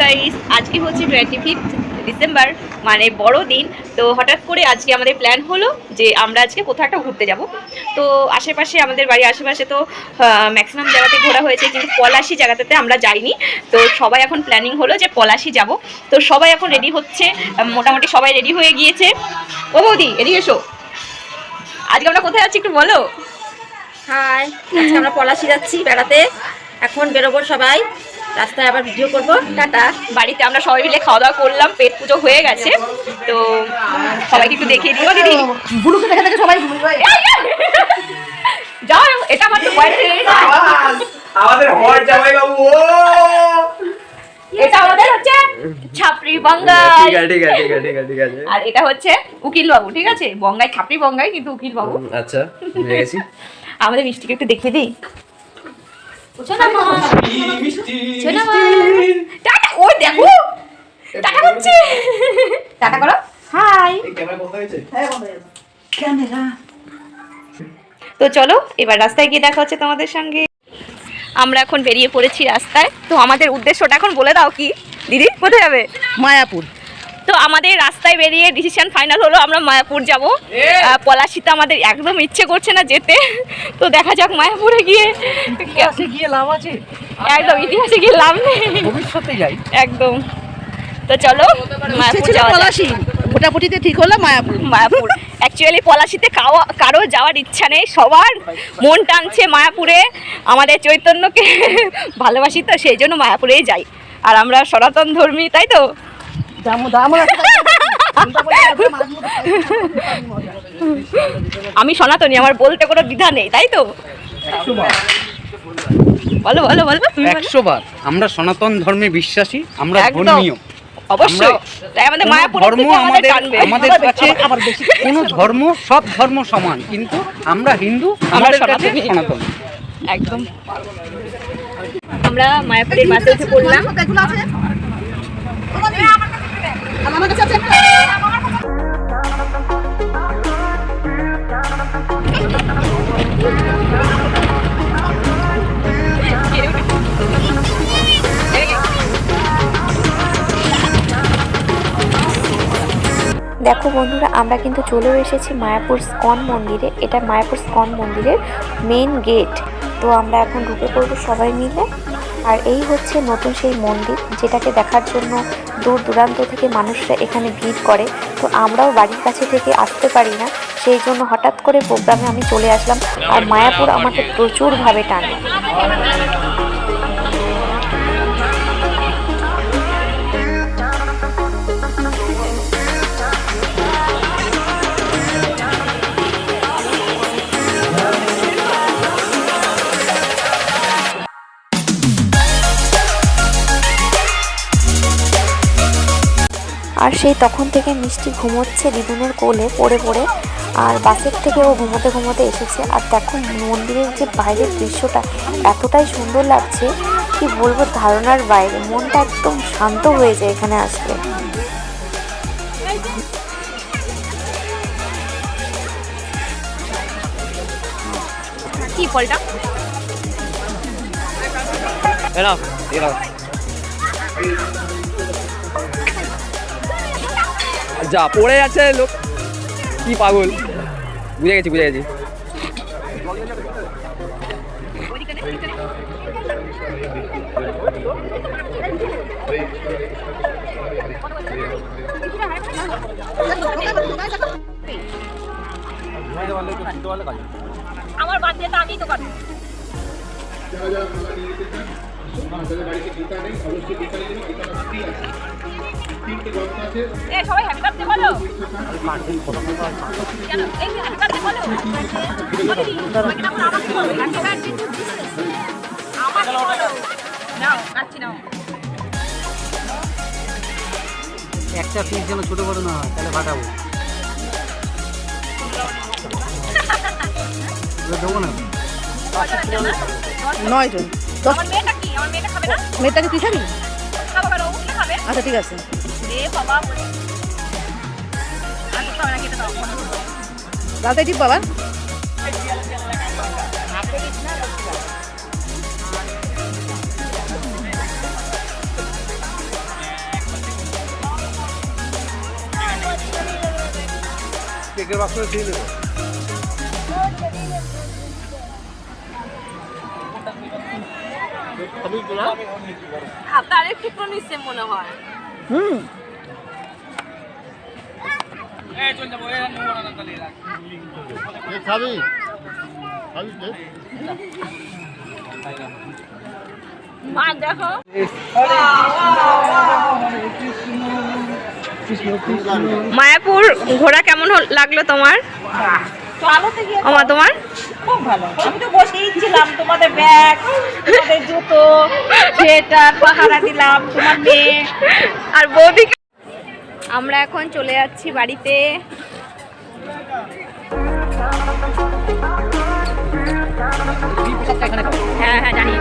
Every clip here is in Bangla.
গাইস আজকে হচ্ছে টোয়েন্টি ফিফথ ডিসেম্বর মানে বড় দিন। তো হঠাৎ করে আজকে আমাদের প্ল্যান হলো যে আমরা আজকে কোথাও একটা ঘুরতে যাব। তো আশেপাশে, আমাদের বাড়ির আশেপাশে তো ম্যাক্সিমাম জায়গাতে ঘোরা হয়েছে, কিন্তু পলাশি জায়গাতে আমরা যাইনি। তো সবাই এখন প্ল্যানিং হলো যে পলাশি যাব। তো সবাই এখন রেডি হচ্ছে, মোটামুটি সবাই রেডি হয়ে গিয়েছে। ও বৌদি, এদিকে এসো। আজকে আমরা কোথায় যাচ্ছি একটু বলো। হাই আমরা পলাশি যাচ্ছি বেড়াতে। এখন বেরোবো সবাই। রাস্তায় আবার ভিডিও করব। টাটা। বাড়িতে আমরা সবাই মিলে খাওয়া দাওয়া করলাম পেট পুজো হয়ে গেছে। তো সবাইকে একটু দেখিয়ে দিও দিদি। দেখে দেখে সবাই যাও এটা আমার তো আমাদের হর জামাই বাবু ও! এটা আমাদের হচ্ছে ছাপড়ি বঙ্গাই। ঠিক আছে ঠিক আছে ঠিক আছে ঠিক আছে আর এটা হচ্ছে উকিল বাবু ঠিক আছে? বঙ্গাই বঙ্গাই কিন্তু উকিল বাবু আচ্ছা বুঝে গেছি আমাদের মিষ্টিকে একটু দেখিয়ে দিই। টাটা ওই দেখো। টাটা করছে। টাটা করো। হাই। ক্যামেরা। তো চলো এবার রাস্তায় গিয়ে দেখা হচ্ছে তোমাদের সঙ্গে। আমরা এখন বেরিয়ে পড়েছি রাস্তায়। তো আমাদের উদ্দেশ্যটা এখন বলে দাও কি? দিদি কোথায় যাবে? মায়াপুর। তো আমাদের রাস্তায় বেরিয়ে ডিসিশন ফাইনাল হলো আমরা মায়াপুর যাব। পলাশিতে আমাদের একদম ইচ্ছে করছে না যেতে। তো দেখা যাক মায়াপুরে গিয়ে গিয়ে লাভ আছে? একদম ইতিহাসে গিয়ে লাভ নেই। ভবিষ্যতে যাই। একদম। তো চলো মায়াপুর পলাশি। ভোটাভুটিতে ঠিক হলো মায়াপুর। মায়াপুর। অ্যাকচুয়ালি পলাশিতে কারও যাওয়ার ইচ্ছা নেই। সবার মন টানছে মায়াপুরে। আমাদের চৈতন্যকে ভালোবাসি তো সেই জন্য মায়াপুরেই যাই। আর আমরা সনাতন ধর্মী তাই তো? আমি সনাতনী আমার বলতে কোনো দ্বিধা নেই তাই তো? বলো বলো বলো একশো বার। আমরা সনাতন ধর্মে বিশ্বাসী আমরা। ধর্মীয়। অবশ্যই। আমরা- তাই আমাদের কোনো মায়াপুর ধর্ম আমাদের আমাদের কাছে কোনো ধর্ম সব ধর্ম সমান। কিন্তু আমরা হিন্দু আমাদের কাছে সনাতন। একদম। আমরা মায়াপুরের বাসে উঠে পড়লাম। দেখো বন্ধুরা, আমরা কিন্তু চলেও এসেছি মায়াপুর স্কন মন্দিরে। এটা মায়াপুর স্কন মন্দিরের মেন গেট তো আমরা এখন ঢুকে পড়ব সবাই মিলে। আর এই হচ্ছে নতুন সেই মন্দির, যেটাকে দেখার জন্য দূর দূরান্ত থেকে মানুষরা এখানে ভিড় করে। তো আমরাও বাড়ির কাছে থেকে আসতে পারি না, সেই জন্য হঠাৎ করে প্রোগ্রামে আমি চলে আসলাম। আর মায়াপুর আমাকে প্রচুরভাবে টানে। আর সেই তখন থেকে মিষ্টি ঘুমোচ্ছে দিদুনের কোলে পড়ে পড়ে। আর বাসের থেকে ও ঘুমোতে ঘুমোতে এসেছে। আর দেখো মন্দিরের যে বাইরের দৃশ্যটা এতটাই সুন্দর লাগছে কি বলব ধারণার বাইরে। মনটা একদম শান্ত হয়ে যায় এখানে আসলে। কি ফলটা? যা, পড়ে যাচ্ছে লোক। কি পাগল? বুঝে গেছি বুঝে গেছি। আমার বাদ দিয়ে তো আমিই তো পারব এ, সবাই happy birthday বলো। কেন? এই যে happy বলো। বলি, তোমাকে আমাকে বলো। Happy birthday to আমাকে বলো। নাও, কাটছি নাও। একটা পিস যেন ছোট বড় না হয় তাহলে ফাটাবো দেবো না নয় জন আমার মেয়েটা কি? আমার মেয়েটা খাবে না? মেয়েটাকে তুই খাবি খাব কেন? ও কি খাবে? আচ্ছা ঠিক আছে বাবা লালটাই টিপ বাবা কেকের বাক্সটা দিয়ে দেবো। হাত হ্যাঁ, আর একটু নিচে মনে হয়। হুম। খাবি? মা দেখো মায়াপুর ঘোরা কেমন লাগল তোমার? আমার তোমার? খুব ভালো। আমি তো বসেই ছিলাম তোমাদের ব্যাগ তোমাদের জুতো সোয়েটার পাহারা দিলাম তোমার মেয়ে। আর বৌদি আমরা এখন চলে যাচ্ছি বাড়িতে। হ্যাঁ হ্যাঁ জানি।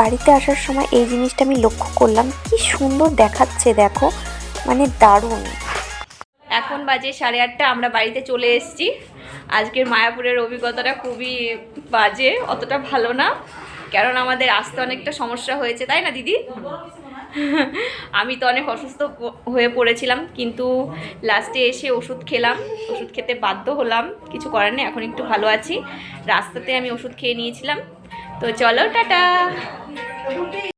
বাড়িতে আসার সময় এই জিনিসটা আমি লক্ষ্য করলাম। কি সুন্দর দেখাচ্ছে, দেখো। মানে দারুণ। এখন বাজে সাড়ে আটটা, আমরা বাড়িতে চলে এসেছি। আজকের মায়াপুরের অভিজ্ঞতাটা খুবই বাজে, অতটা ভালো না। কারণ আমাদের আসতে অনেকটা সমস্যা হয়েছে, তাই না, দিদি? আমি তো অনেক অসুস্থ হয়ে পড়েছিলাম, কিন্তু লাস্টে এসে ওষুধ খেলাম। ওষুধ খেতে বাধ্য হলাম, কিছু করার নেই, এখন একটু ভালো আছি। রাস্তাতে আমি ওষুধ খেয়ে নিয়েছিলাম। তো চলো টাটা।